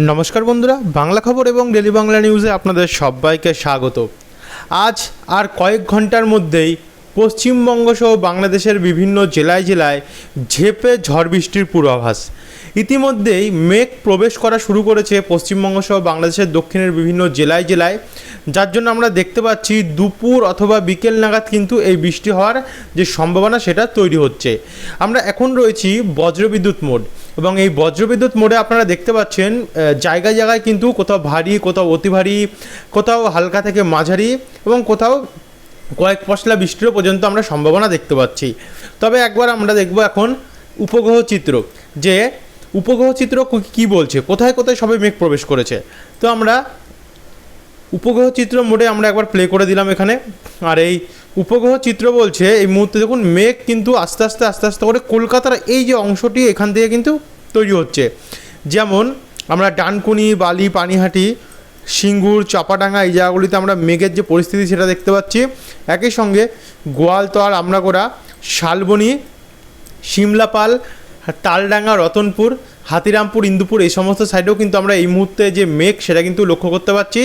নমস্কার বন্ধুরা, বাংলা খবর এবং ডেলি বাংলা নিউজে আপনাদের সবাইকে স্বাগত। আজ আর কয়েক ঘণ্টার মধ্যেই পশ্চিমবঙ্গ সহ বাংলাদেশের বিভিন্ন জেলায় জেলায় ঝেপে ঝড় বৃষ্টির পূর্বাভাস। ইতিমধ্যেই মেঘ প্রবেশ করা শুরু করেছে পশ্চিমবঙ্গ সহ বাংলাদেশের দক্ষিণের বিভিন্ন জেলায় জেলায়। যার জন্য আমরা দেখতে পাচ্ছি দুপুর অথবা বিকেল নাগাদ কিন্তু এই বৃষ্টি হওয়ার যে সম্ভাবনা সেটা তৈরি হচ্ছে। আমরা এখন রয়েছি বজ্রবিদ্যুৎ মোড। এবং এই বজ্রবিদ্যুৎ মোডে আপনারা দেখতে পাচ্ছেন জায়গায় জায়গায় কিন্তু কোথাও ভারী, কোথাও অতি ভারী, কোথাও হালকা থেকে মাঝারি এবং কোথাও কয়েক পশলা বৃষ্টিরও পর্যন্ত আমরা সম্ভাবনা দেখতে পাচ্ছি। তবে একবার আমরা দেখব এখন উপগ্রহ চিত্র, যে উপগ্রহ চিত্র কী বলছে? কোথায় কোথায় সবে মেঘ প্রবেশ করেছে? তো আমরা উপগ্রহ চিত্র মোডে আমরা একবার প্লে করে দিলাম এখানে। আর এই উপগ্রহ চিত্র বলছে, এই মুহূর্তে দেখুন মেঘ কিন্তু আস্তে আস্তে আস্তে আস্তে করে কলকাতার এই যে অংশটি এখান থেকে কিন্তু তৈরি হচ্ছে। যেমন আমরা ডানকুনি, বালি, পানিহাটি, সিঙ্গুর, চাপাডাঙ্গা এই জায়গাগুলিতে আমরা মেঘের যে পরিস্থিতি সেটা দেখতে পাচ্ছি। একই সঙ্গে গোয়ালতোয়ার, আমরাগোড়া, শালবনি সিমলাপাল তালডাঙ্গা, রতনপুর হাতিরামপুর, ইন্দুপুর এই সমস্ত সাইডেও কিন্তু আমরা এই মুহূর্তে যে মেঘ সেটা কিন্তু লক্ষ্য করতে পারছি।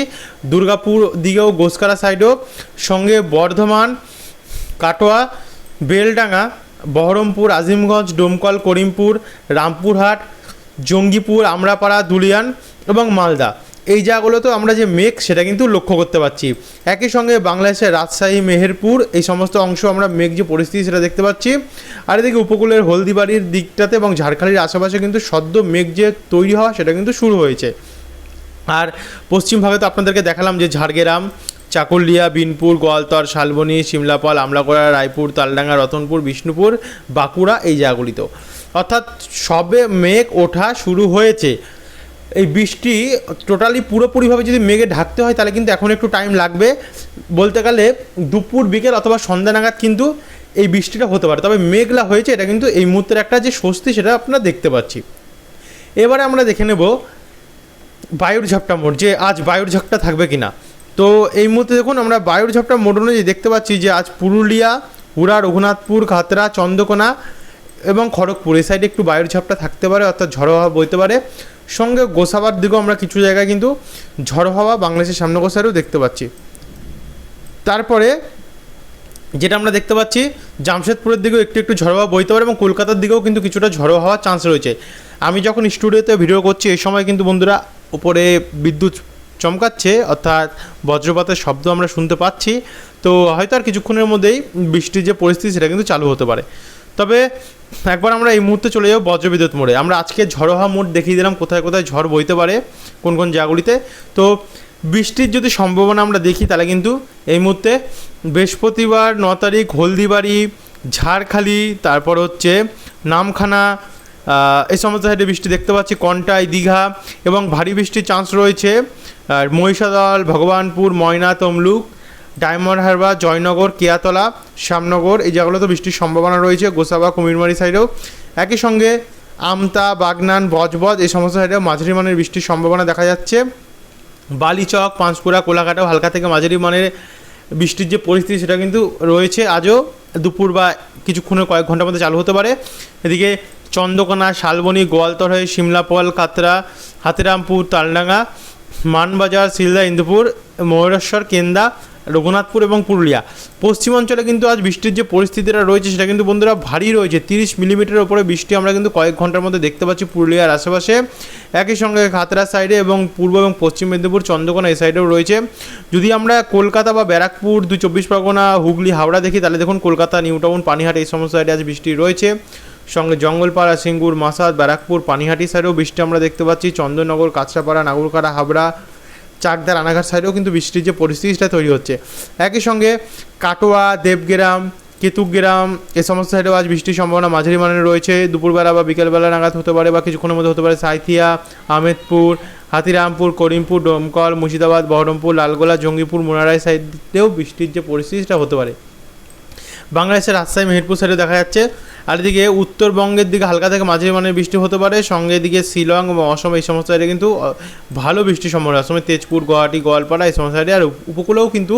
দুর্গাপুর দিকেও গোসকারা সাইডেও সঙ্গে বর্ধমান, কাটোয়া, বেলডাঙ্গা, বহরমপুর, আজিমগঞ্জ, ডোমকল, করিমপুর, রামপুরহাট, জঙ্গিপুর, আমরাপাড়া, দুলিয়ান এবং মালদা। এই জায়গাগুলোতেও আমরা যে মেঘ, সেটা কিন্তু লক্ষ্য করতে পারছি। একই সঙ্গে বাংলাদেশের রাজশাহী, মেহেরপুর, এই সমস্ত অংশ আমরা মেঘ যে পরিস্থিতি, সেটা দেখতে পাচ্ছি। আর এদিকে উপকূলের হলদিবাড়ির দিকটাতে এবং ঝাড়খালির আশেপাশে কিন্তু সদ্য মেঘ যে তৈরি হওয়া, সেটা কিন্তু শুরু হয়েছে। আর পশ্চিম ভাগে তো আপনাদেরকে দেখালাম যে ঝাড়গ্রাম, চাকুলিয়া, বিনপুর, গোয়ালতর, শালবনি সিমলাপাল আমলাগোড়া রায়পুর, তালডাঙ্গা, রতনপুর, বিষ্ণুপুর, বাঁকুড়া, এই জায়গাগুলিতেও। অর্থাৎ সবে মেঘ ওঠা শুরু হয়েছে। এই বৃষ্টি টোটালি পুরোপুরিভাবে যদি মেঘে ঢাকতে হয়, তাহলে কিন্তু এখন একটু টাইম লাগবে। বলতে গেলে দুপুর, বিকেল অথবা সন্ধ্যা নাগাদ কিন্তু এই বৃষ্টিটা হতে পারে। তবে মেঘলা হয়েছে, এটা কিন্তু এই মুহূর্তের একটা যে স্বস্তি, সেটা আপনারা দেখতে পাচ্ছি। এবারে আমরা দেখে নেব বায়ুর ঝাপটা মোড়, যে আজ বায়ুর ঝাপটা থাকবে কি না তো এই মুহূর্তে দেখুন, আমরা বায়ুর ঝাপটা মোড় অনুযায়ী দেখতে পাচ্ছি যে আজ পুরুলিয়া, হুড়া, রঘুনাথপুর, খাতড়া, চন্দ্রকোনা এবং খড়গপুর, এই সাইডে একটু বায়ুর ঝাপটা থাকতে পারে, অর্থাৎ ঝড়ো হাওয়া বইতে পারে। সঙ্গে গোসাবার দিকেও আমরা কিছু জায়গায় কিন্তু ঝড়ো হাওয়া বাংলাদেশের সামনে গোসারেও দেখতে পাচ্ছি। তারপরে যেটা আমরা দেখতে পাচ্ছি, জামশেদপুরের দিকেও একটু একটু ঝড়ো হাওয়া বইতে পারে এবং কলকাতার দিকেও কিন্তু কিছুটা ঝড়ো হওয়ার চান্স রয়েছে। আমি যখন স্টুডিওতে ভিডিও করছি, এই সময় কিন্তু বন্ধুরা উপরে বিদ্যুৎ চমকাচ্ছে, অর্থাৎ বজ্রপাতের শব্দ আমরা শুনতে পাচ্ছি। তো হয়তো আর কিছুক্ষণের মধ্যেই বৃষ্টির যে পরিস্থিতি, সেটা কিন্তু চালু হতে পারে। তবে একবার আমরা এই মুহূর্তে চলে যাব বজ্রবিদ্যুৎ মোড়ে। আমরা আজকে ঝড়ো হাওয়া মোড় দেখিয়ে দিলাম, কোথায় কোথায় ঝড় বইতে পারে, কোন কোন জায়গাগুলিতে। তো বৃষ্টির যদি সম্ভাবনা আমরা দেখি, তাহলে কিন্তু এই মুহূর্তে বৃহস্পতিবার ন তারিখ, হলদিবাড়ি, ঝাড়খালি, তারপর হচ্ছে নামখানা এই সমস্ত সাইডে বৃষ্টি দেখতে পাচ্ছি, কন্টাই, দীঘা এবং ভারী বৃষ্টির চান্স রয়েছে। আর মহিষাদল, ভগবানপুর, ময়না, তমলুক ডায়মন্ড হারবার, জয়নগর, কেয়াতলা, শ্যামনগর, এই জায়গাগুলোতে বৃষ্টির সম্ভাবনা রয়েছে, গোসাবা, কুমিরমারি সাইডেও। একই সঙ্গে আমতা, বাগনান, বজবজ, এই সমস্ত সাইডেও মাঝারি মানের বৃষ্টির সম্ভাবনা দেখা যাচ্ছে। বালিচক, পাঁশকুড়া, কোলাঘাটেও হালকা থেকে মাঝারি মানের বৃষ্টির যে পরিস্থিতি সেটা কিন্তু রয়েছে। আজও দুপুর বা কিছুক্ষণের কয়েক ঘণ্টার মধ্যে চালু হতে পারে। এদিকে চন্দ্রকোনা, শালবনি গোয়ালতর হয়ে সিমলাপল, কাতরা, হাতিরামপুর, তালডাঙ্গা, মানবাজার শিলদা ইন্দুপুর, ময়ূরেশ্বর, কেন্দা রঘুনাথপুর এবং পুরুলিয়া। পশ্চিমাঞ্চলে কিন্তু আজ বৃষ্টির যে পরিস্থিতিটা রয়েছে, সেটা কিন্তু বন্ধুরা ভারী রয়েছে। তিরিশ মিলিমিটারের উপরে বৃষ্টি আমরা কিন্তু কয়েক ঘণ্টার মধ্যে দেখতে পাচ্ছি পুরুলিয়ার আশেপাশে। একই সঙ্গে খাতড়া সাইডে এবং পূর্ব এবং পশ্চিম মেদিনীপুর, চন্দ্রকোনা এই সাইডেও রয়েছে। যদি আমরা কলকাতা বা ব্যারাকপুর, দুই চব্বিশ পরগনা, হুগলি, হাওড়া দেখি, তাহলে দেখুন কলকাতা, নিউ টাউন, পানিহাট এই সমস্ত সাইডে আজ বৃষ্টি রয়েছে। সঙ্গে জঙ্গলপাড়া, সিঙ্গুর, মাসাদ, ব্যারাকপুর, পানিহাটি সাইডেও বৃষ্টি আমরা দেখতে পাচ্ছি। চন্দননগর কাঁচরাপাড়া, নাগরকাড়া, হাবড়া চাকদা রানাঘাট সাইডেও কিন্তু বৃষ্টির যে পরিস্থিতিটা তৈরি হচ্ছে। একই সঙ্গে কাটোয়া, দেবগ্রাম কেতুগ্রাম এ সমস্ত সাইডেও আজ বৃষ্টির সম্ভাবনা মাঝারি মানের রয়েছে। দুপুরবেলা বা বিকেলবেলা নাগাদ হতে পারে বা কিছুক্ষণের মধ্যে হতে পারে সাঁইথিয়া, আহমেদপুর, হাতিরামপুর, করিমপুর, ডোমকল, মুর্শিদাবাদ, বহরমপুর, লালগোলা, জঙ্গিপুর মোনারাই সাইডেও বৃষ্টির যে পরিস্থিতিটা হতে পারে। বাংলাদেশের রাজশাহী, মেহেরপুর সাইডে দেখা যাচ্ছে আর এদিকে উত্তরবঙ্গের দিকে হালকা থেকে মাঝে মানে বৃষ্টি হতে পারে। সঙ্গে এদিকে শিলং এবং অসম এই সমস্ত সাইডে কিন্তু ভালো বৃষ্টির সম্ভাবনা অসমে তেজপুর, গুয়াহাটি, গোয়ালপাড়া এই সমস্ত সাইডে আর উপকূলেও কিন্তু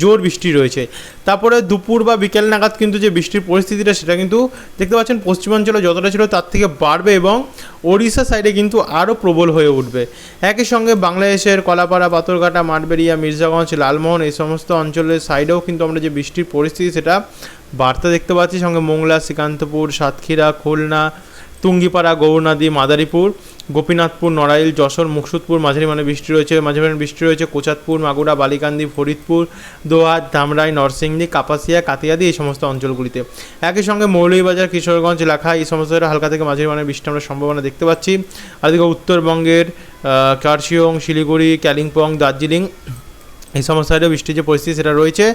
জোর বৃষ্টি রয়েছে। তারপরে দুপুর বা বিকেল নাগাদ কিন্তু যে বৃষ্টির পরিস্থিতিটা সেটা কিন্তু দেখতে পাচ্ছেন পশ্চিমাঞ্চলে যতটা ছিল তার থেকে বাড়বে এবং ওড়িশা সাইডে কিন্তু আরও প্রবল হয়ে উঠবে। একই সঙ্গে বাংলাদেশের কলাপাড়া, পাথরঘাটা, মাঠবেড়িয়া, মির্জাগঞ্জ, লালমোহন এই সমস্ত অঞ্চলের সাইডেও কিন্তু আমরা যে বৃষ্টির পরিস্থিতি সেটা বার্তা দেখতে পাচ্ছি। সঙ্গে মোংলা, শ্রীকান্তপুর, সাতক্ষীরা, খুলনা, তুঙ্গিপাড়া গৌরনাদী মাদারীপুর। গোপীনাথপুর, নড়াইল, যশোর, মুকসুদপুর মাঝারি মানে বৃষ্টি রয়েছে। মাঝে মাঝে বৃষ্টি রয়েছে কোচাতপুর মাগুরা, বালিকান্দি, ফরিদপুর দোহাত ধামরাই, নরসিংদী, কাপাসিয়া কাতিয়াদি এই সমস্ত অঞ্চলগুলিতে। একই সঙ্গে মৌলভীবাজার, কিশোরগঞ্জ, এলাকা এই সমস্ত হালকা থেকে মাঝারি মানে বৃষ্টি আমরা সম্ভাবনা দেখতে পাচ্ছি। আর এদিকে উত্তরবঙ্গের কার্শিয়ং শিলিগুড়ি কালিম্পং দার্জিলিং এই সমস্ত সাইডে বৃষ্টির যে পরিস্থিতি সেটা রয়েছে।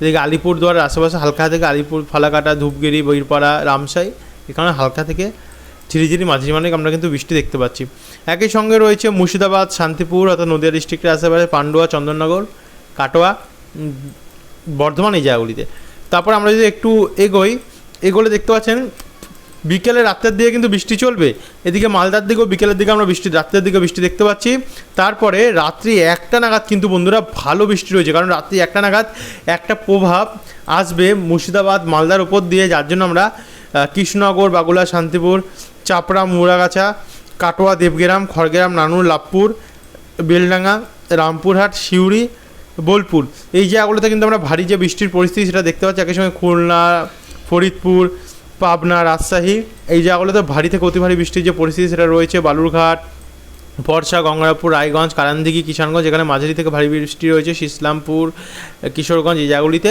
এদিকে আলিপুরদুয়ার আশেপাশে হালকা থেকে আলিপুর, ফালাকাটা, ধূপগিরি বইরপাড়া রামসাই এখানে হালকা থেকে ঝিরিঝিরি মাঝারি মানে আমরা কিন্তু বৃষ্টি দেখতে পাচ্ছি। একই সঙ্গে রয়েছে মুর্শিদাবাদ, শান্তিপুর, অর্থাৎ নদিয়া ডিস্ট্রিক্টের আশেপাশে পান্ডুয়া, চন্দননগর, কাটোয়া বর্ধমান এই জায়গাগুলিতে। তারপর আমরা যদি একটু এগোই, এগোলে দেখতে পাচ্ছেন বিকেলে রাত্রের দিকে কিন্তু বৃষ্টি চলবে। এদিকে মালদার দিকেও বিকেলের দিকে আমরা বৃষ্টি, রাত্রের দিকে বৃষ্টি দেখতে পাচ্ছি। তারপরে রাত্রি একটা নাগাদ কিন্তু বন্ধুরা ভালো বৃষ্টি রয়েছে, কারণ রাত্রি একটা নাগাদ একটা প্রভাব আসবে মুর্শিদাবাদ, মালদার ওপর দিয়ে। যার জন্য আমরা কৃষ্ণনগর বাগুলা শান্তিপুর চাপড়া, মুড়াগাছা, কাটোয়া, দেবগ্রাম, খড়গ্রাম, নানুর লাভপুর বেলডাঙ্গা, রামপুরহাট, সিউড়ি, বোলপুর। এই জায়গাগুলোতে কিন্তু আমরা ভারী যে বৃষ্টির পরিস্থিতি সেটা দেখতে পাচ্ছি। একই সঙ্গে খুলনা, ফরিদপুর, পাবনা, রাজশাহী, এই জায়গাগুলোতে ভারী থেকে অতি ভারী বৃষ্টির যে পরিস্থিতি সেটা রয়েছে। বালুরঘাট, বর্ষা, গঙ্গারামপুর, রায়গঞ্জ, কারান্দিঘি, কিষানগঞ্জ এখানে মাঝারি থেকে ভারী বৃষ্টি রয়েছে। ইসলামপুর কিশোরগঞ্জ, এই জায়গাগুলিতে।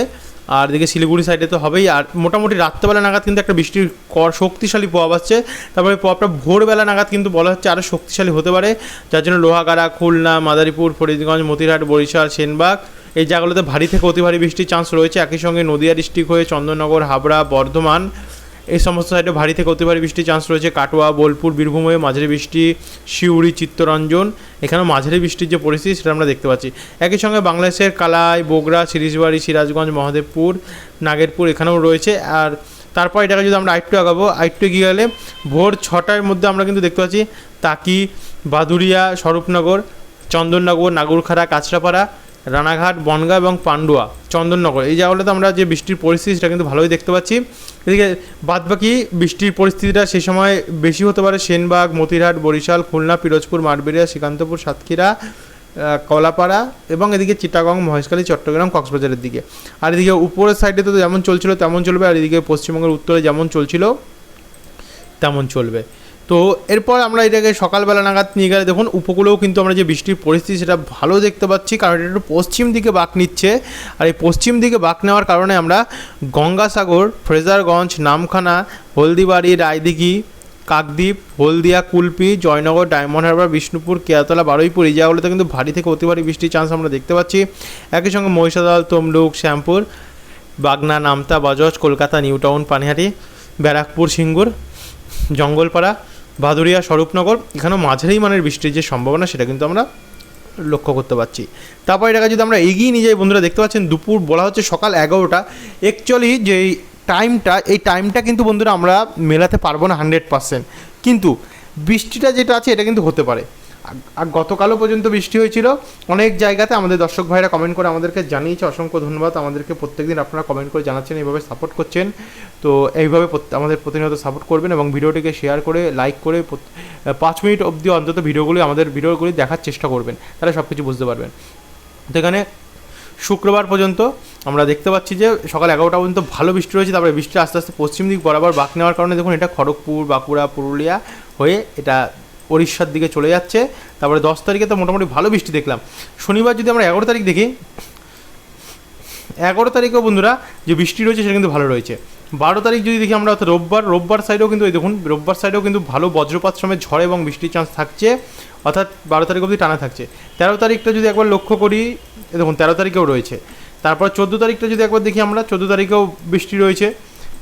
আর এদিকে শিলিগুড়ি সাইডে তো হবেই। আর মোটামুটি রাত্রেবেলা নাগাদ কিন্তু একটা বৃষ্টির কর শক্তিশালী প্রভাব আসছে। তারপরে প্রভাবটা ভোরবেলা নাগাদ কিন্তু বলা হচ্ছে আরও শক্তিশালী হতে পারে। যার জন্য লোহাগাড়া, খুলনা, মাদারীপুর, ফরিদগঞ্জ, মতিরহাট, বরিশাল, সেনবাগ এই জায়গাগুলোতে ভারী থেকে অতি ভারী বৃষ্টির চান্স রয়েছে। একই সঙ্গে নদিয়া ডিস্ট্রিক্ট হয়ে চন্দননগর হাবড়া, বর্ধমান এই সমস্ত সাইডে ভারী থেকে অতি ভারী বৃষ্টির চান্স রয়েছে কাটোয়া, বোলপুর, বীরভূম হয়ে মাঝারি বৃষ্টি, শিউড়ি, চিত্তরঞ্জন, এখানেও মাঝারি বৃষ্টির যে পরিস্থিতি সেটা আমরা দেখতে পাচ্ছি। একই সঙ্গে বাংলাদেশের কালাই, বগুড়া, সিরিজবাড়ি, সিরাজগঞ্জ, মহাদেবপুর, নাগেরপুর এখানেও রয়েছে। আর তারপর এটাকে যদি আমরা আরেকটু আগাবো, আরেকটু এগিয়ে গেলে ভোর ছটার মধ্যে আমরা কিন্তু দেখতে পাচ্ছি তাকি বাদুরিয়া স্বরূপনগর, চন্দননগর, নাগরখাড়া, কাঁচরাপাড়া রানাঘাট, বনগাঁ এবং পান্ডুয়া, চন্দননগর। এই জায়গাগুলোতে আমরা যে বৃষ্টির পরিস্থিতি, সেটা কিন্তু ভালোই দেখতে পাচ্ছি। এদিকে বাদবাকি বৃষ্টির পরিস্থিতিটা সে সময় বেশি হতে পারে সেনবাগ, মতিরহাট, বরিশাল, খুলনা, পিরোজপুর মাঠবেড়িয়া শ্রীকান্তপুর, সাতক্ষীরা কলাপাড়া এবং এদিকে চিটাগং, মহেশখালী, চট্টগ্রাম, কক্সবাজারের দিকে। আর এদিকে উপরের সাইডে তো যেমন চলছিল, তেমন চলবে। আর এদিকে পশ্চিমবঙ্গের উত্তরে যেমন চলছিল, তেমন চলবে। তো এরপর আমরা এটাকে সকালবেলা নাগাদ নিয়ে গেলে দেখুন, উপকূলেও কিন্তু আমরা যে বৃষ্টির পরিস্থিতি সেটা ভালো দেখতে পাচ্ছি, কারণ এটা একটু পশ্চিম দিকে বাঁক নিচ্ছে। আর এই পশ্চিম দিকে বাঁক নেওয়ার কারণে আমরা গঙ্গাসাগর, ফ্রেজারগঞ্জ, নামখানা, হলদিবাড়ি, রায়দিঘি, কাকদ্বীপ, হলদিয়া, কুলপি, জয়নগর, ডায়মন্ড হারবার, বিষ্ণুপুর কেয়াতলা বারুইপুর, এই জায়গাগুলোতে কিন্তু ভারী থেকে অতি ভারী বৃষ্টির চান্স আমরা দেখতে পাচ্ছি। একই সঙ্গে মহিষাদল, তমলুক, শ্যামপুর, বাগনা, নামতা, বাজজ, কলকাতা নিউ টাউন পানিহাটি, ব্যারাকপুর, সিঙ্গুর, জঙ্গলপাড়া ভাদুরিয়া স্বরূপনগর, এখানেও মাঝারি মানের বৃষ্টির যে সম্ভাবনা, সেটা কিন্তু আমরা লক্ষ্য করতে পারছি। তারপর এটাকে যদি আমরা এগিয়ে নিয়ে যাই, বন্ধুরা দেখতে পাচ্ছেন, দুপুর বলা হচ্ছে সকাল এগারোটা। অ্যাকচুয়ালি যে টাইমটা এই টাইমটা কিন্তু বন্ধুরা আমরা মেলাতে পারব না হান্ড্রেড পারসেন্ট কিন্তু বৃষ্টিটা যেটা আছে, এটা কিন্তু হতে পারে। গতকালও পর্যন্ত বৃষ্টি হয়েছিল। অনেক জায়গাতে আমাদের দর্শক ভাইরা কমেন্ট করে আমাদেরকে জানিয়েছে। অসংখ্য ধন্যবাদ। আমাদেরকে প্রত্যেকদিন আপনারা কমেন্ট করে জানাচ্ছেন, এইভাবে সাপোর্ট করছেন। তো এইভাবে আমাদের প্রতিনিয়ত সাপোর্ট করবেন এবং ভিডিওটিকে শেয়ার করে লাইক করে পাঁচ মিনিট অবধি অন্তত ভিডিওগুলি আমাদের ভিডিওগুলি দেখার চেষ্টা করবেন। তাহলে সব কিছু বুঝতে পারবেন। তো এখানে শুক্রবার পর্যন্ত আমরা দেখতে পাচ্ছি যে সকাল এগারোটা পর্যন্ত ভালো বৃষ্টি রয়েছে। তারপরে বৃষ্টি আস্তে আস্তে পশ্চিম দিক বরাবর বাঁক নেওয়ার কারণে দেখুন এটা খড়গপুর, বাঁকুড়া, পুরুলিয়া হয়ে এটা উড়িষ্যার দিকে চলে যাচ্ছে। তারপরে দশ তারিখে তো মোটামুটি ভালো বৃষ্টি দেখলাম। শনিবার যদি আমরা এগারো তারিখ দেখি, এগারো তারিখেও বন্ধুরা যে বৃষ্টি রয়েছে সেটা কিন্তু ভালো রয়েছে। বারো তারিখ যদি দেখি আমরা, অর্থাৎ রোববার রোববার সাইডেও কিন্তু এই দেখুন, রোববার সাইডেও কিন্তু ভালো বজ্রপাত সময় ঝড় এবং বৃষ্টির চান্স থাকছে। অর্থাৎ বারো তারিখ অবধি টানা থাকছে। তেরো তারিখটা যদি একবার লক্ষ্য করি দেখুন, তেরো তারিখেও রয়েছে। তারপর চোদ্দ তারিখটা যদি একবার দেখি আমরা, চোদ্দ তারিখেও বৃষ্টি রয়েছে।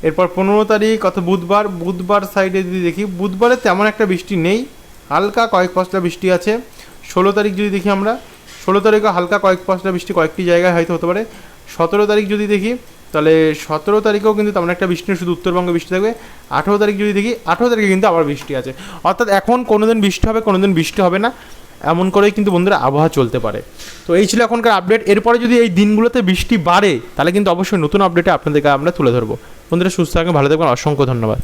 এরপর পনেরো তারিখ, অর্থাৎ বুধবার বুধবার সাইডে যদি দেখি, বুধবারে তেমন একটা বৃষ্টি নেই। হালকা কয়েক পশলা বৃষ্টি আছে। ষোলো তারিখ যদি দেখি আমরা, ষোলো তারিখে হালকা কয়েক পশলা বৃষ্টি কয়েকটি জায়গায় হয়তো হতে পারে। সতেরো তারিখ যদি দেখি, তাহলে সতেরো তারিখেও কিন্তু তেমন একটা বৃষ্টি শুধু উত্তরবঙ্গে বৃষ্টি থাকবে। আঠেরো তারিখ যদি দেখি, আঠেরো তারিখে কিন্তু আবার বৃষ্টি আছে। অর্থাৎ এখন কোনো দিন বৃষ্টি হবে কোনো দিন বৃষ্টি হবে না। এমন করেই কিন্তু বন্ধুরা আবহাওয়া চলতে পারে। তো এই ছিল এখনকার আপডেট এরপরে যদি এই দিনগুলোতে বৃষ্টি বাড়ে, তাহলে কিন্তু অবশ্যই নতুন আপডেটে আপনাদেরকে আমরা তুলে ধরবো। বন্ধুরা সুস্থ থাকবেন, ভালো থাকবেন, অসংখ্য ধন্যবাদ।